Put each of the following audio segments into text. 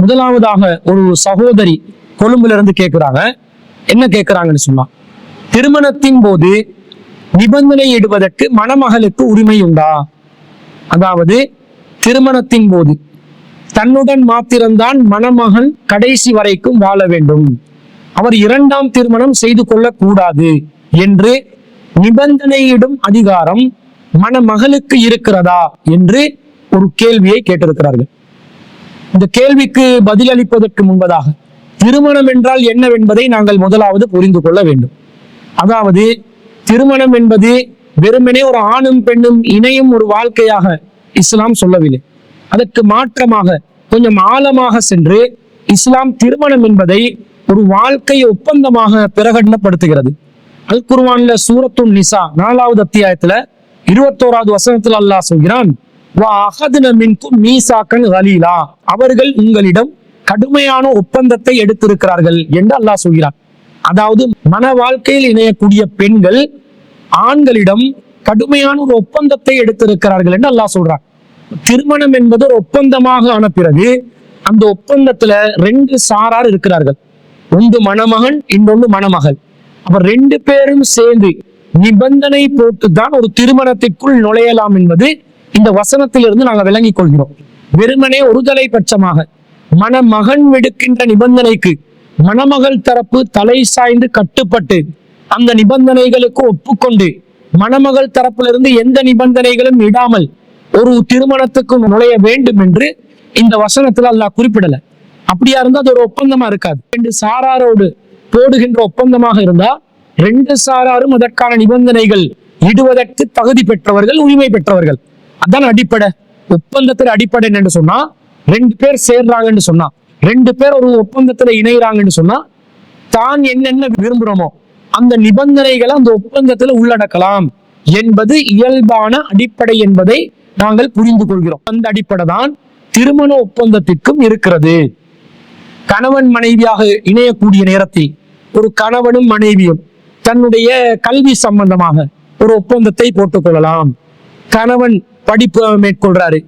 முதலாவதாக ஒரு சகோதரி கொழும்புல இருந்து கேட்கிறாங்க என்ன கேட்கிறாங்கன்னு சொன்னா திருமணத்தின் போது நிபந்தனை இடுவதற்கு மணமகளுக்கு உரிமை உண்டா? அதாவது திருமணத்தின் போது தன்னுடன் மாத்திரம்தான் மணமகன் கடைசி வரைக்கும் வாழ வேண்டும். அவர் இரண்டாம் திருமணம் செய்து கொள்ளக்கூடாது என்று நிபந்தனையிடும் அதிகாரம் மணமகளுக்கு இருக்கிறதா? என்று ஒரு கேள்வியை கேட்டிருக்கிறார்கள். இந்த கேள்விக்கு பதிலளிப்பதற்கு முன்பதாக திருமணம் என்றால் என்னவென்பதை நாங்கள் முதலாவது புரிந்து கொள்ள வேண்டும். அதாவது திருமணம் என்பது வெறுமனே ஒரு ஆணும் பெண்ணும் இணையும் ஒரு வாழ்க்கையாக இஸ்லாம் சொல்லவில்லை. அதற்கு மாற்றமாக கொஞ்சம் ஆழமாக சென்று இஸ்லாம் திருமணம் என்பதை ஒரு வாழ்க்கை ஒப்பந்தமாக பிரகடனப்படுத்துகிறது. அல் குர்வான்ல சூரத்துன் நிசா நாலாவது அத்தியாயத்துல இருபத்தோராவது வசனத்துல அல்லாஹ் சொல்கிறான் "வா மீசாக்கன் அவர்கள் உங்களிடம் கடுமையான ஒப்பந்தத்தை எடுத்திருக்கிறார்கள் என்று அல்லாஹ் சொல்கிறான். அதாவது மன வாழ்க்கையில் இணையக்கூடிய பெண்கள் ஆண்களிடம் கடுமையான ஒரு ஒப்பந்தத்தை எடுத்திருக்கிறார்கள் என்று அல்லாஹ் சொல்றான். திருமணம் என்பது ஒரு ஒப்பந்தமாக ஆன பிறகு அந்த ஒப்பந்தத்துல ரெண்டு சாரார் இருக்கிறார்கள். ஒன்று மணமகன் இன்னொன்று மணமகள். அப்ப ரெண்டு பேரும் சேர்ந்து நிபந்தனை போட்டுதான் ஒரு திருமணத்திற்குள் நுழையலாம் என்பது இந்த வசனத்திலிருந்து நாங்கள் விளங்கிக் கொள்கிறோம். வெறுமனே ஒருதலை பட்சமாக மணமகன் விடுக்கின்ற நிபந்தனைக்கு மணமகள் தரப்பு தலை சாய்ந்து கட்டுப்பட்டு அந்த நிபந்தனைகளுக்கு ஒப்புக்கொண்டு மணமகள் தரப்பிலிருந்து எந்த நிபந்தனைகளும் இடாமல் ஒரு திருமணத்துக்கு நுழைய வேண்டும் என்று இந்த வசனத்துல அல்லாஹ் குறிப்பிடல. அப்படியா இருந்தா அது ஒரு ஒப்பந்தமா இருக்காது. ரெண்டு சாராரோடு போடுகின்ற ஒப்பந்தமாக இருந்தா ரெண்டு சாராரும் அதற்கான நிபந்தனைகள் இடுவதற்கு தகுதி பெற்றவர்கள் உரிமை பெற்றவர்கள். அதான் அடிப்படை? ஒப்பந்தத்துல அடிப்படை என்னன்னு சொன்னா ரெண்டு பேர் சேர்றாங்கன்னு சொன்னா ரெண்டு பேர் ஒரு ஒப்பந்தத்துல இணைகிறாங்கன்னு சொன்னா தான் என்னென்ன விரும்புறோமோ அந்த நிபந்தனைகளை அந்த ஒப்பந்தத்துல உள்ளடக்கலாம். என்பது இயல்பான அடிப்படை என்பதை நாங்கள் புரிந்து கொள்கிறோம். அந்த அடிப்படை தான் திருமண ஒப்பந்தத்திற்கும் இருக்கிறது. கணவன் மனைவியாக இணையக்கூடிய நேரத்தில் ஒரு கணவனும் மனைவியும் தன்னுடைய கல்வி சம்பந்தமாக ஒரு ஒப்பந்தத்தை போட்டுக் கொள்ளலாம். கணவன் படிப்பு மேற்கொள்றாரு.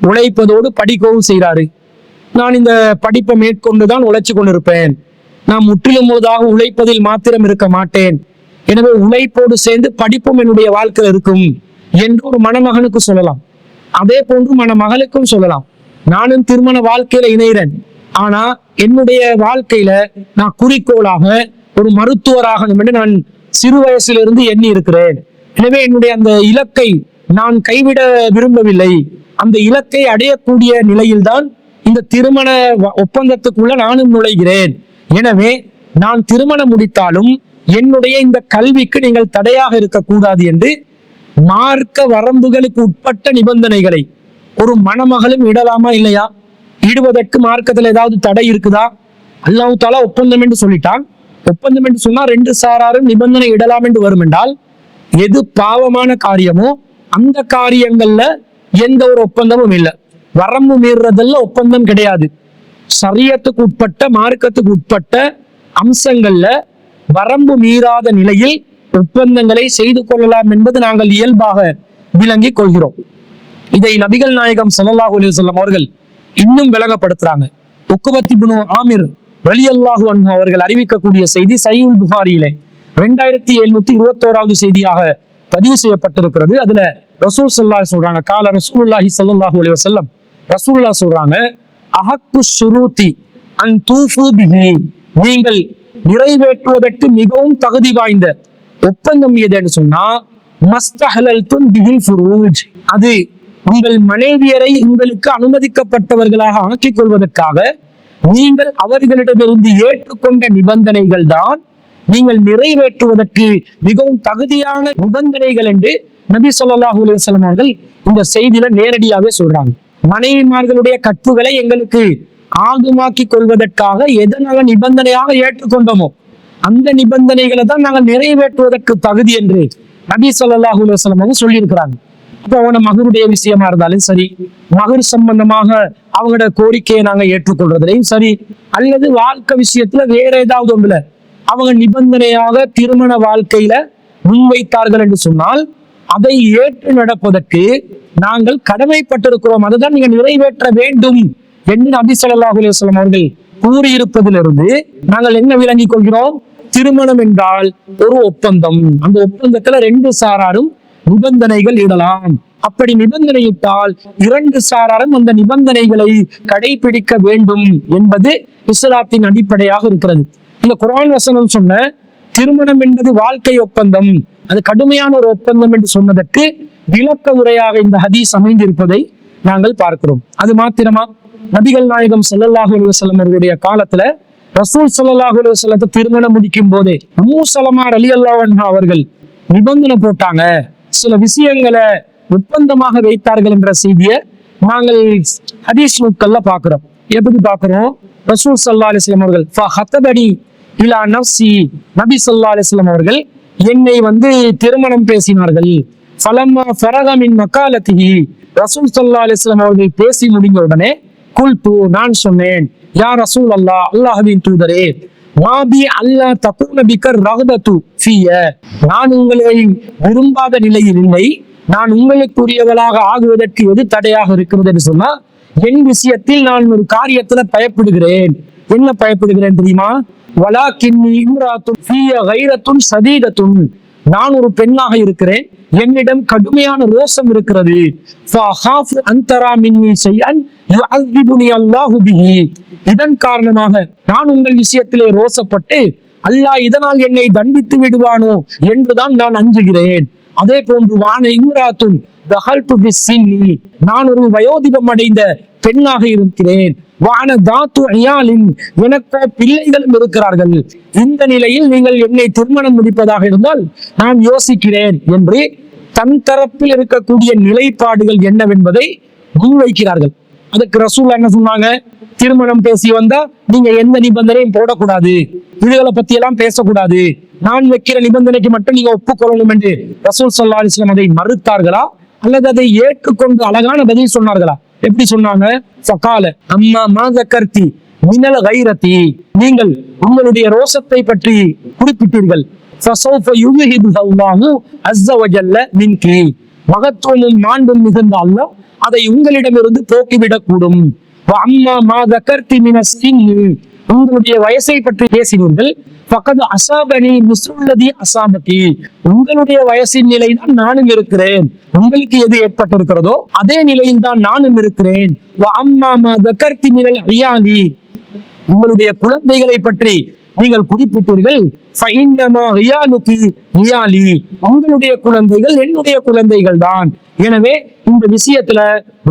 உழைப்பதோடு படிக்கவும் செய்கிறாரு நான் இந்த படிப்பை மேற்கொண்டுதான் உழைச்சு கொண்டிருப்பேன். நான் முற்றிலும் முழுதாக உழைப்பதில் மாத்திரம் இருக்க மாட்டேன். எனவே உழைப்போடு சேர்ந்து படிப்பும் என்னுடைய வாழ்க்கையில் இருக்கும் என்று ஒரு மணமகனுக்கு சொல்லலாம். அதே போன்று மணமகளுக்கும் சொல்லலாம். நானும் திருமண வாழ்க்கையில இணைகிறேன். ஆனா என்னுடைய வாழ்க்கையில நான் குறிக்கோளாக ஒரு மருத்துவராகணும் என்று நான் சிறு வயசிலிருந்து எண்ணி இருக்கிறேன். எனவே என்னுடைய அந்த இலக்கை நான் கைவிட விரும்பவில்லை. அந்த இலக்கை அடையக்கூடிய நிலையில்தான் இந்த திருமண வ- ஒப்பந்தத்துக்குள்ள நானும் நுழைகிறேன். எனவே நான் திருமணம் முடித்தாலும் என்னுடைய இந்த கல்விக்கு நீங்கள் தடையாக இருக்கக்கூடாது என்று மார்க்க வரம்புகளுக்கு உட்பட்ட நிபந்தனைகளை ஒரு மணமகளும் இடலாமா இல்லையா? இடுவதற்கு மார்க்கத்தில் ஏதாவது தடை இருக்குதா? அல்லாஹ் தாலா ஒப்பந்தம் என்று சொல்லிட்டான். ஒப்பந்தம் என்று சொன்னா ரெண்டு சாராரும் நிபந்தனை இடலாம் என்று வரும் என்றால் எது பாவமான காரியமோ அந்த காரியங்கள்ல எந்த ஒரு ஒப்பந்தமும் இல்லை. வரம்பு மீறுறதெல்லாம் ஒப்பந்தம் கிடையாது. சரியத்துக்கு உட்பட்ட மார்க்கத்துக்கு உட்பட்ட அம்சங்கள்ல வரம்பு மீறாத நிலையில் ஒப்பந்தங்களை செய்து கொள்ளலாம் என்பது நாங்கள் இயல்பாக விளங்கிக் கொள்கிறோம். இதை நபிகள் நாயகம் சல்லாஹூ அலைஹி வஸல்லம் அவர்கள் இன்னும் விளங்கப்படுத்துறாங்க. உக்குபத்தி புனு ஆமிர் ரலியல்லாஹு அன்பு அவர்கள் அறிவிக்கக்கூடிய செய்தி சையுல் புகாரியிலே. ரெண்டாயிரத்தி எழுநூத்தி இருபத்தோராவது செய்தியாக பதிவு செய்யப்பட்டிருக்கிறது. அதுல ரசூல் சல்லா சொல்றாங்க கால ரசூல்லாஹி சல்லாஹூ அலி வசல்லம் ரசூல்லா சொல்றாங்க அஹக்கு சுருதி அன் தூஃபு நீங்கள் நிறைவேற்றுவதற்கு மிகவும் தகுதி வாய்ந்த ஒப்பந்தம் எதுன்னு சொன்னா மஸ்தஹலல்தும் பிஹில் ஃபுரூஜ். அது உங்கள் மனைவியரை உங்களுக்கு அனுமதிக்கப்பட்டவர்களாக ஆக்கிக் கொள்வதற்காக நீங்கள் அவர்களிடமிருந்து ஏற்றுக்கொண்ட நிபந்தனைகள் தான் நீங்கள் நிறைவேற்றுவதற்கு மிகவும் தகுதியான நிபந்தனைகள் என்று நபி சொல்லாஹு அலைஹி அவர்கள் இந்த செய்தியில நேரடியாவே சொல்றாங்க. மனைவிமார்களுடைய கற்புகளை எங்களுக்கு ஆகுமாக்கி கொள்வதற்காக எதனால நிபந்தனையாக ஏற்றுக்கொண்டோமோ அந்த நிபந்தனைகளை தான் நாங்கள் நிறைவேற்றுவதற்கு தகுதி என்று நபி சொல்லாஹு அலைஹி அவங்க சொல்லியிருக்கிறாங்க. இப்போ அவன மகருடைய விஷயமா இருந்தாலும் சரி மகர் சம்பந்தமாக அவங்களோட கோரிக்கையை நாங்க ஏற்றுக்கொள்றதுலையும் சரி அல்லது வாழ்க்கை விஷயத்துல வேற ஏதாவது ஒன்றுல அவங்க நிபந்தனையாக திருமண வாழ்க்கையில முன்வைத்தார்கள் என்று சொன்னால் அதை ஏற்று நடப்பதற்கு நாங்கள் கடமைப்பட்டிருக்கிறோம். அதுதான் நீங்கள் நிறைவேற்ற வேண்டும் என்று நபி ஸல்லல்லாஹு அலைஹி அவர்கள் கூறியிருப்பதிலிருந்து நாங்கள் என்ன விளங்கிக் கொள்கிறோம்? திருமணம் என்றால் ஒரு ஒப்பந்தம். அந்த ஒப்பந்தத்துல ரெண்டு சாராரும் நிபந்தனைகள் இடலாம். அப்படி நிபந்தனையிட்டால் இரண்டு சாராரும் அந்த நிபந்தனைகளை கடைபிடிக்க வேண்டும் என்பது இஸ்லாத்தின் அடிப்படையாக இருக்கிறது. இந்த குரான் வசனம் சொன்ன திருமணம் என்பது வாழ்க்கை ஒப்பந்தம். அது கடுமையான ஒரு ஒப்பந்தம் என்று சொன்னதற்கு விளக்க உரையாக இந்த ஹதீஸ் அமைந்திருப்பதை நாங்கள் பார்க்கிறோம். அது மாத்திரமா? நபிகள் நாயகம் செல்லல்லாஹு அலுவலம் அவர்களுடைய காலத்துல ரசூல் ஸல்லல்லாஹு அலுவலத்தை திருமணம் முடிக்கும் போதே மூசலமார் அலி ரலியல்லாஹு அவர்கள் நிபந்தனை போட்டாங்க. சில விஷயங்களை ஒப்பந்தமாக வைத்தார்கள் என்ற செய்தியை நாங்கள் ஹதீஸ் நூட்கள்ல பார்க்கிறோம். எப்படி பார்க்கிறோம்? ரசூல் சல்லா அலிஸ்லாம் அவர்கள் இலா நப்சி நபி சொல்லா அலிஸ்லாம் அவர்கள் என்னை வந்து திருமணம் பேசினார்கள். ஃபலம்மா ஃபரகமின் மக்காலத்திகி ரசூல் சொல்லா அலிஸ்லாம் அவர்கள் பேசி முடிந்த உடனே குல்பு நான் சொன்னேன். யா ரசூல் அல்லாஹ் அல்லாஹ்வின் தூதரே வாபி அல்லா தப்பு நபிக்கர் ரகுதத்து ஃபிய. நான் உங்களை விரும்பாத நிலையில் இல்லை. நான் உங்களுக்குரியவளாக ஆகுவதற்கு எது தடையாக இருக்கிறது? என்று சொன்னா என் விஷயத்தில் நான் ஒரு காரியத்துல பயப்படுகிறேன். என்ன பயப்படுகிறேன் தெரியுமா? நான் ஒரு பெண்ணாக இருக்கிறேன். என்னிடம் கடுமையான ரோசம் இருக்கிறது. இதன் காரணமாக நான் உங்கள் விஷயத்திலே ரோசப்பட்டு அல்லாஹ் இதனால் என்னை தண்டித்து விடுவானோ என்றுதான் நான் அஞ்சுகிறேன். அதே போன்று வான இம்ராத்தும் நான் ஒரு வயோதிபம் அடைந்த பெண்ணாக இருக்கிறேன். எனக்கோ பிள்ளைகளும் இருக்கிறார்கள். இந்த நிலையில் நீங்கள் என்னை திருமணம் முடிப்பதாக இருந்தால் நான் யோசிக்கிறேன் என்று தன் தரப்பில் இருக்கக்கூடிய நிலைப்பாடுகள் என்னவென்பதை முன்வைக்கிறார்கள் அதுக்கு ரசூல் என்ன சொன்னாங்க? திருமணம் பேசி வந்தா நீங்க எந்த நிபந்தனையும் போடக்கூடாது. இதுகளை பத்தி எல்லாம் பேசக்கூடாது. நான் வைக்கிற நிபந்தனைக்கு மட்டும் நீங்க ஒப்புக்கொள்ளணும் என்று ரசூல் சல்லா அலிஸ்லாம் அதை மறுத்தார்களா? அல்லது அதை ஏற்றுக்கொண்டு அழகான பதில் சொன்னார்களா? எப்படி சொன்னாங்க? சகால அம்மா மாதக்கர்த்தி மினல கைரத்தி நீங்கள் உங்களுடைய ரோசத்தை பற்றி குறிப்பிட்டீர்கள். மகத்துவமும் மாண்பும் மிகுந்த அல்லாஹ் அதை உங்களிடமிருந்து போக்கிவிடக் கூடும் அம்மா மாதக்கர்த்தி மின சிங்கு உங்களுடைய வயசை பற்றி பேசினீர்கள். பக்கத்து அசாபனி முசுல்லதி அசாபதி. உங்களுடைய வயசின் நிலைதான் நானும் இருக்கிறேன். உங்களுக்கு எது ஏற்பட்டிருக்கிறதோ அதே நிலையில் தான் நானும் இருக்கிறேன். வ ஐயாலி உங்களுடைய குழந்தைகளை பற்றி நீங்கள் குறிப்பிட்டீர்கள். ரியாலி. உங்களுடைய குழந்தைகள் என்னுடைய குழந்தைகள் தான் எனவே இந்த விஷயத்துல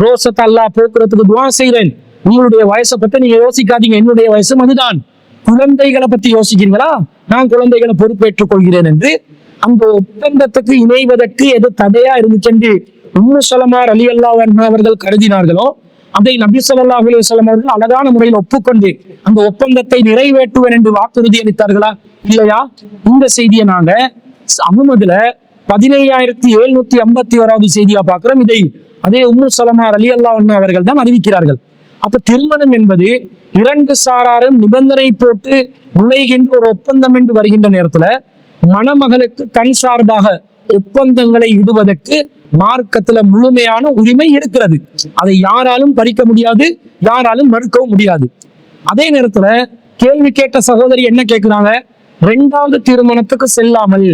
ரோசத்தை அல்லாஹ் போக்குறதுக்கு துவா செய்கிறேன். உங்களுடைய வயசை பத்தி நீங்க யோசிக்காதீங்க. என்னுடைய வயசும் அதுதான் குழந்தைகளை பத்தி யோசிக்கிறீங்களா? நான் குழந்தைகளை பொறுப்பேற்றுக் கொள்கிறேன் என்று அந்த ஒப்பந்தத்துக்கு இணைவதற்கு எது தடையா இருந்துச்சு என்று உம்மு சலமார் அலி அல்லா அவர்கள் கருதினார்களோ அதை நபி சொல்லா அலி வஸல்லம் அவர்கள் அழகான முறையில் ஒப்புக்கொண்டு அந்த ஒப்பந்தத்தை நிறைவேற்றுவேன் என்று வாக்குறுதி அளித்தார்களா? இல்லையா? இந்த செய்தியை நாங்க அகமதுல பதினையாயிரத்தி எழுநூத்தி ஐம்பத்தி ஓராவது செய்தியா பார்க்கிறோம். இதை அதே உம்மு சலமார் அலி அல்லாஹ் அவர்கள் தான் அறிவிக்கிறார்கள். அப்ப திருமணம் என்பது இரண்டு சாராரும் நிபந்தனை போட்டு நுழைகின்ற ஒரு ஒப்பந்தம் என்று வருகின்ற நேரத்துல மணமகளுக்கு கண் சார்பாக ஒப்பந்தங்களை இடுவதற்கு மார்க்கத்துல முழுமையான உரிமை இருக்கிறது. அதை யாராலும் பறிக்க முடியாது யாராலும் மறுக்கவும் முடியாது. அதே நேரத்துல கேள்வி கேட்ட சகோதரி என்ன கேட்கிறாங்க இரண்டாவது திருமணத்துக்கு செல்லாமல்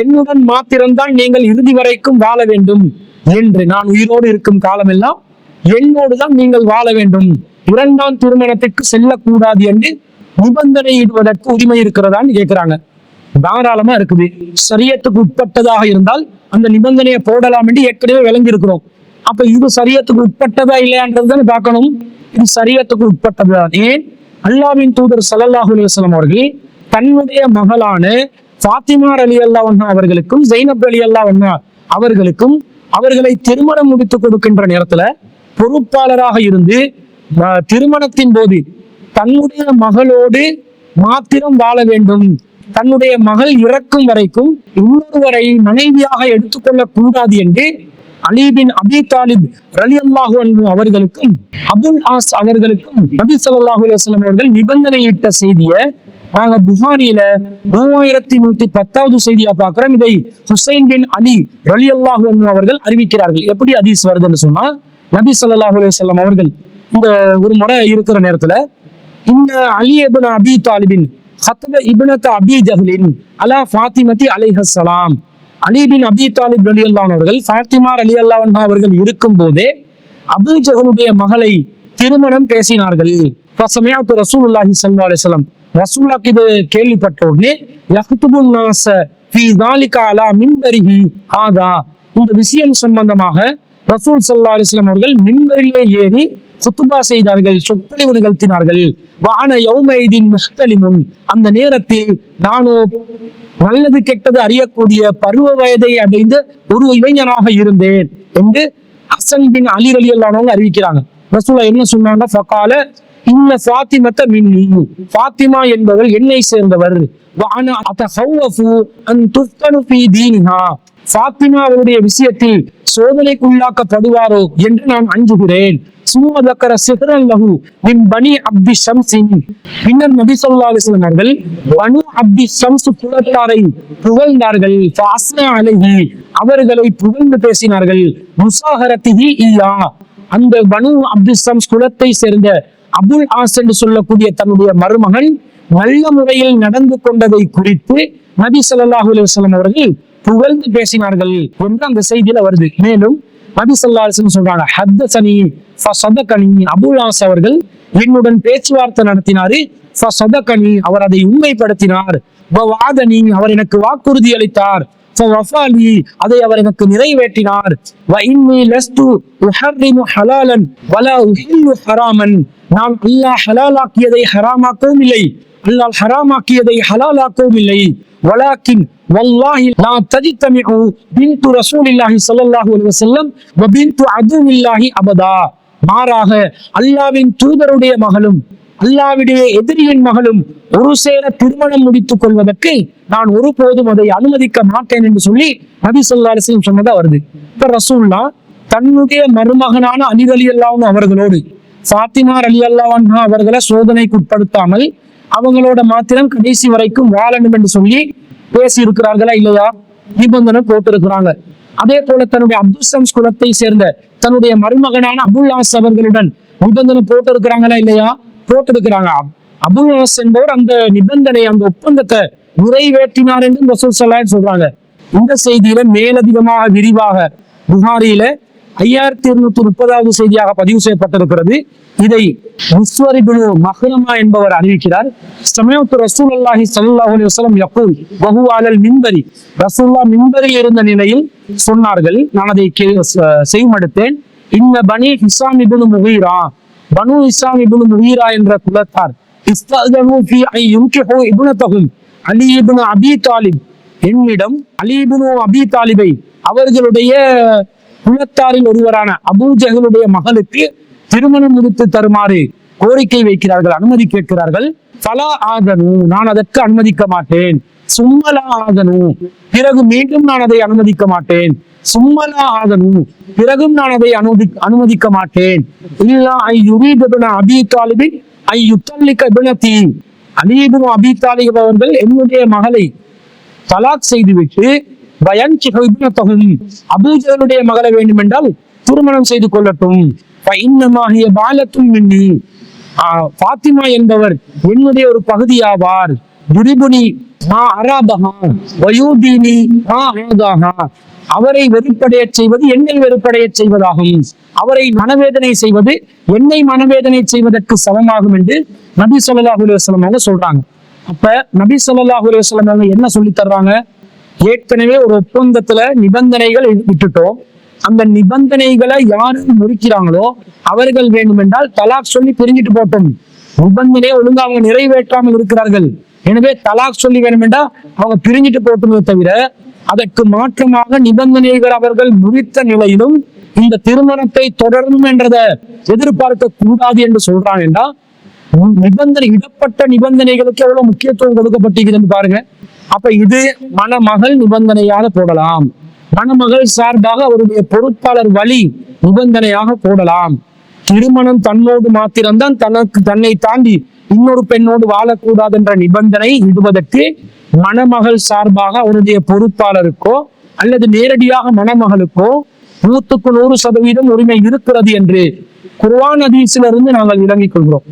என்னுடன் மாத்திரம்தான் நீங்கள் இறுதி வரைக்கும் வாழ வேண்டும் என்று நான் உயிரோடு இருக்கும் காலமெல்லாம் என்னோடு தான் நீங்கள் வாழ வேண்டும். இரண்டாம் திருமணத்திற்கு செல்லக்கூடாது என்று நிபந்தனை இடுவதற்கு உரிமை இருக்கிறதான்னு கேட்கிறாங்க தாராளமா இருக்குது. சரியத்துக்கு உட்பட்டதாக இருந்தால் அந்த நிபந்தனையை போடலாம் என்று ஏற்கனவே விளங்கி இருக்கிறோம் அப்ப இது சரியத்துக்கு உட்பட்டதா இல்லையான்றது தானே பார்க்கணும். இது சரியத்துக்கு உட்பட்டதா ஏன்? அல்லாவின் தூதர் ஸல்லல்லாஹு அலைஹி அவர்கள் தன்னுடைய மகளான பாத்திமார் அலி அல்லாஹ் அவர்களுக்கும் ஜைனப் அலி அல்லாஹ் அவர்களுக்கும் அவர்களை திருமணம் முடித்து கொடுக்கின்ற நேரத்துல பொறுப்பாளராக இருந்து திருமணத்தின் போது தன்னுடைய மகளோடு மாத்திரம் வாழ வேண்டும். தன்னுடைய மகள் இறக்கும் வரைக்கும் இன்னொருவரை மனைவியாக எடுத்துக்கொள்ள கூடாது என்று அலிபின் அபி தாலிப் ரலி அல்லாஹு அவர்களுக்கும் அபுல் ஆஸ் அவர்களுக்கும் நபி ஸல்லல்லாஹு அலுவலம் அவர்கள் நிபந்தனையிட்ட செய்தியை நாங்க புகாரியில மூவாயிரத்தி நூத்தி பத்தாவது செய்தியா பார்க்கிறோம். இதை ஹுசைன் பின் அலி ரலி அல்லாஹு அவர்கள் அறிவிக்கிறார்கள். எப்படி அதீஸ் வருதுன்னு சொன்னா நபி சொல்லாஹ் அலுவலம் அவர்கள் இந்த ஒரு முறை இருக்கிற நேரத்துல இந்த அலி அபின் அபி தாலிபின் ஹத்தப இபினத் அபி ஜஹ்லின் அலா ஃபாத்திமதி அலிஹலாம் அலி பின் அபி தாலிப் அலி அல்லான் அவர்கள் ஃபாத்திமார் அலி அல்லான் அவர்கள் இருக்கும் போதே அபு ஜஹலுடைய மகளை திருமணம் பேசினார்கள். பசமையாத்து ரசூலுல்லாஹி சல்லா அலிஸ்லாம் ரசூலாக்கு இது கேள்விப்பட்ட உடனே யஹ்துபுன் நாச ஃபி தாலிகா அலா மின்பரிஹி ஆதா இந்த விஷயம் சம்பந்தமாக ரசூல் சல்லா அலிஸ்லாம் அவர்கள் மின்பரிலே ஏறி சுத்துபா செய்தார்கள் சொற்பொழிவு நிகழ்த்தினார்கள். வான யௌமைதின் முஸ்தலிமும் அந்த நேரத்தில் நானோ நல்லது கெட்டது அறியக்கூடிய பருவ வயதை அடைந்து ஒரு இளைஞனாக இருந்தேன் என்று ஹசன் பின் அலி அலி அல்லானவங்க அறிவிக்கிறாங்க. ரசூலா என்ன சொன்னாங்க? ஃபகால இன்ன ஃபாத்திமத்த மின்னி. ஃபாத்திமா என்பவர் என்னை சேர்ந்தவர். வான அத்தஹவ்வஃபு அன் துஃப்தனு ஃபீ தீனிஹா. ஃபாத்திமா அவருடைய விஷயத்தில் சோதனைக்குள்ளாக்கப்படுவாரோ என்று நான் அஞ்சுகிறேன். சும்மதக்கர சிகரன் லகு நிம் பனி அப்தி ஷம்சின் பின்னர் நபி ஸல்லல்லாஹு அலைஹி பனு அப்தி ஷம்ஸ் குலத்தாரை புகழ்ந்தார்கள். ஃபாஸ்னா அலைஹி அவர்களை புகழ்ந்து பேசினார்கள். முசாகரத்திஹி இல்லா அந்த பனு அப்தி சம்ஸ் குலத்தை சேர்ந்த அபுல் ஆஸ் என்று சொல்லக்கூடிய தன்னுடைய மருமகன் நல்ல முறையில் நடந்து கொண்டதை குறித்து நபி ஸல்லல்லாஹு அலுவலம் அவர்கள் புகழ்ந்து பேசினார்கள் என்று அந்த செய்தியில வருது. மேலும் நபி சொல்லாசன் சொல்றாங்க ஹத்த சனி அபுல் அவர்கள் என்னுடன் பேச்சுவார்த்தை நடத்தினாரு. ஃபஸதகனி அவர் அதை உண்மைப்படுத்தினார். வாதனி அவர் எனக்கு வாக்குறுதி அளித்தார். அதை அவர் எனக்கு நிறைவேற்றினார். நாம் அல்லாஹ் ஹலாலாக்கியதை ஹராமாக்கவும் இல்லை. அல்லாஹ் ஹராமாக்கியதை ஹலாலாக்கவும் இல்லை. வலாக்கின் வல்லாஹி லா தஜ்தமிஉ பின்து ரசூலில்லாஹி ஸல்லல்லாஹு அலைஹி வஸல்லம் வ பின்து அதுவில்லாஹி அபதா. மாறாக அல்லாஹ்வின் தூதருடைய மகளும் அல்லாஹ்வுடைய எதிரியின் மகளும் ஒரு சேர திருமணம் முடித்துக் கொள்வதற்கு நான் ஒருபோதும் அதை அனுமதிக்க மாட்டேன் என்று சொல்லி நபி சொல்லா அலிஸ்லம் சொன்னதா வருது. இப்ப ரசூல்லா தன்னுடைய மருமகனான அலி அல்லாவும் அவர்களோடு ஃபாத்திமார் அலி அல்லாஹ் அவர்களை சோதனைக்கு உட்படுத்தாமல் அவங்களோட மாத்திரம் கடைசி வரைக்கும் வாழணும் என்று சொல்லி பேசி இருக்கிறார்களா இல்லையா? நிபந்தனை போட்டிருக்கிறாங்க. அதே போல தன்னுடைய அப்துல் சம்ஸ் குலத்தை சேர்ந்த தன்னுடைய மருமகனான அபுல்லாஸ் அவர்களுடன் நிபந்தனை போட்டிருக்கிறாங்களா இல்லையா? போட்டிருக்கிறாங்க. அபுல்லாஸ் என்பவர் அந்த நிபந்தனை அந்த ஒப்பந்தத்தை நிறைவேற்றினார் என்று ரசூல் சொல்றாங்க. இந்த செய்தியில மேலதிகமாக விரிவாக புகாரியில ஐயாயிரத்தி இருநூத்தி முப்பதாவது செய்தியாக பதிவு செய்யப்பட்டிருக்கிறது. இதை முஸ்வரிபுனு மஹ்ரமா என்பவர் அறிவிக்கிறார். சமயத்து ரசூல் அல்லாஹி சல்லாஹ் அலி வஸல்லம் யகூல் பகுவாலல் மின்பரி. ரசூல்லா மின்பரில் இருந்த நிலையில் சொன்னார்கள். நான் அதை கே- செய்மடுத்தேன் இந்த பனி ஹிசாம் இபுனு முகீரா. பனு இஸ்லாம் இபுனு முகீரா என்ற குலத்தார் இஸ்தஅதனு ஐ யுன்கிஹு அலி இப்னு அபி தாலிப். என்னிடம் அலி இப்னு அபி தாலிபை. அவர்களுடைய குலத்தாரில் ஒருவரான அபூஜகளுடைய மகளுக்கு திருமணம் முடித்து தருமாறு கோரிக்கை வைக்கிறார்கள் அனுமதி கேட்கிறார்கள். பலா ஆதனு நான் அதற்கு அனுமதிக்க மாட்டேன். சும்மலா ஆதனு பிறகு மீண்டும் நான் அதை அனுமதிக்க மாட்டேன். சும்மலா ஆதனு பிறகும் நான் அதை அனுமதி அனுமதிக்க மாட்டேன். இல்லா ஐ யுரீபுன அபி தாலிபின் ஐ யுத்தல்லிக்க பிணத்தி அலீபும் அபி தாலிப் அவர்கள் என்னுடைய மகளை தலாக் செய்துவிட்டு பயன் இப்னத்தகும் மகளை வேண்டும் என்றால் திருமணம் செய்து கொள்ளட்டும். இன்னமாகிய பாலத்தும் மின்னி. பாத்திமா என்பவர் என்னுடைய ஒரு பகுதியாவார். துரிபுனி மா அராபகா மா ஆகாகா அவரை வெறுப்படைய செய்வது என்னை வெறுப்படைய செய்வதாகும். அவரை மனவேதனை செய்வது என்னை மனவேதனை செய்வதற்கு சமமாகும் என்று நபி சொல்லாஹு அலைஹி அவங்க சொல்றாங்க. அப்ப நபி சொல்லாஹு அவங்க என்ன சொல்லி தர்றாங்க? ஏற்கனவே ஒரு ஒப்பந்தத்துல நிபந்தனைகள் விட்டுட்டோம். அந்த நிபந்தனைகளை யாரு முறிக்கிறாங்களோ அவர்கள் வேண்டுமென்றால் தலாக் சொல்லி பிரிஞ்சிட்டு போட்டோம். நிபந்தனையை ஒழுங்கா அவங்க நிறைவேற்றாமல் இருக்கிறார்கள். எனவே தலாக் சொல்லி வேணுமென்றா அவங்க பிரிஞ்சிட்டு போட்டுமே தவிர அதற்கு மாற்றமாக நிபந்தனைகள் அவர்கள் முறித்த நிலையிலும் இந்த திருமணத்தை தொடரணும் என்றதை எதிர்பார்க்க கூடாது என்று சொல்றாங்க என்றா நிபந்தனை இடப்பட்ட நிபந்தனைகளுக்கு எவ்வளவு முக்கியத்துவம் கொடுக்கப்பட்டிருக்குதுன்னு பாருங்க. அப்ப இது மணமகள் நிபந்தனையாக போடலாம். மணமகள் சார்பாக அவருடைய பொறுப்பாளர் வழி நிபந்தனையாக போடலாம். திருமணம் தன்னோடு மாத்திரம்தான் தனக்கு தன்னை தாண்டி இன்னொரு பெண்ணோடு வாழக்கூடாது என்ற நிபந்தனை இடுவதற்கு மணமகள் சார்பாக அவருடைய பொறுப்பாளருக்கோ அல்லது நேரடியாக மணமகளுக்கோ நூத்துக்கு நூறு சதவீதம் உரிமை இருக்கிறது என்று குர்வான் ஹதீஸ்ல இருந்து நாங்கள் விளங்கிக் கொள்கிறோம்.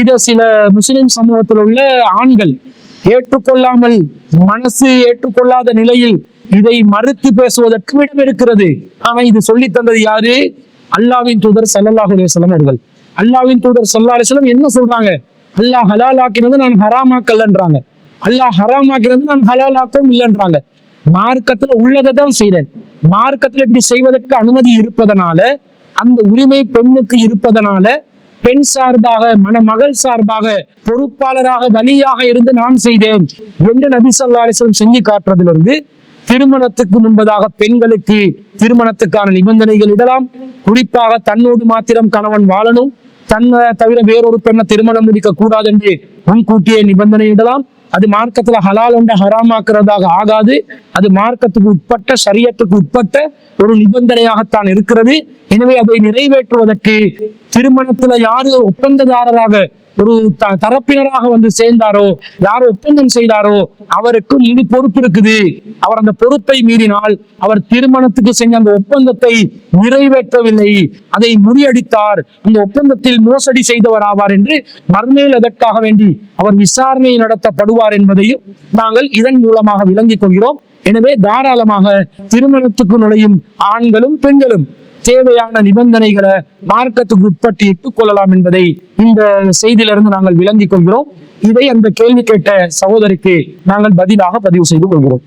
இத சில முஸ்லிம் சமூகத்தில் உள்ள ஆண்கள் ஏற்றுக்கொள்ளாமல் மனசு ஏற்றுக்கொள்ளாத நிலையில் இதை மறுத்து பேசுவதற்கு இடம் இருக்கிறது. ஆனா இது சொல்லி தந்தது யாரு? அல்லாவின் தூதர் ஸல்லல்லாஹு அலைஹி அவர்கள். அல்லாவின் தூதர் சல்லா அலைஹி என்ன சொல்றாங்க? அல்லாஹ் ஹலாலாக்கினது நான் ஹராமாக்கலன்றாங்க அல்லாஹ் ஹராமாக்கிறது நான் ஹலாலாக்கவும் இல்லைன்றாங்க. மார்க்கத்துல உள்ளதை தான் செய்றேன். மார்க்கத்துல இப்படி செய்வதற்கு அனுமதி இருப்பதனால அந்த உரிமை பெண்ணுக்கு இருப்பதனால பெண் சார்பாக மணமகள் சார்பாக பொறுப்பாளராக வழியாக இருந்து நான் செய்தேன் என்று நபி ஸல்லல்லாஹு அலைஹி செஞ்சு காட்டுறதிலிருந்து திருமணத்துக்கு முன்பதாக பெண்களுக்கு திருமணத்துக்கான நிபந்தனைகள் இடலாம். குறிப்பாக தன்னோடு மாத்திரம் கணவன் வாழணும். தன்னை தவிர வேறொரு பெண்ணை திருமணம் முடிக்க கூடாது என்று முன்கூட்டியே நிபந்தனை இடலாம். அது மார்க்கத்துல ஹலால் என்ற ஹராமாக்குறதாக ஆகாது. அது மார்க்கத்துக்கு உட்பட்ட சரியத்துக்கு உட்பட்ட ஒரு நிபந்தனையாகத்தான் இருக்கிறது. எனவே அதை நிறைவேற்றுவதற்கு திருமணத்துல யாரு ஒப்பந்ததாரராக ஒரு த- தரப்பினராக வந்து சேர்ந்தாரோ யார் ஒப்பந்தம் செய்தாரோ அவருக்கு முழு பொறுப்பு இருக்குது. அவர் அந்த பொறுப்பை மீறினால் அவர் திருமணத்துக்கு செஞ்ச அந்த ஒப்பந்தத்தை நிறைவேற்றவில்லை. அதை முறியடித்தார். அந்த ஒப்பந்தத்தில் மோசடி செய்தவர் ஆவார் என்று மறுமையில் அதற்காக வேண்டி அவர் விசாரணை நடத்தப்படுவார் என்பதையும் நாங்கள் இதன் மூலமாக விளங்கிக் கொள்கிறோம். எனவே தாராளமாக திருமணத்துக்கு நுழையும் ஆண்களும் பெண்களும் தேவையான நிபந்தனைகளை மார்க்கத்துக்கு உட்பட்டு இட்டுக் கொள்ளலாம் என்பதை இந்த செய்தியிலிருந்து நாங்கள் விளங்கிக் கொள்கிறோம். இதை அந்த கேள்வி கேட்ட சகோதரிக்கு நாங்கள் பதிலாக பதிவு செய்து கொள்கிறோம்.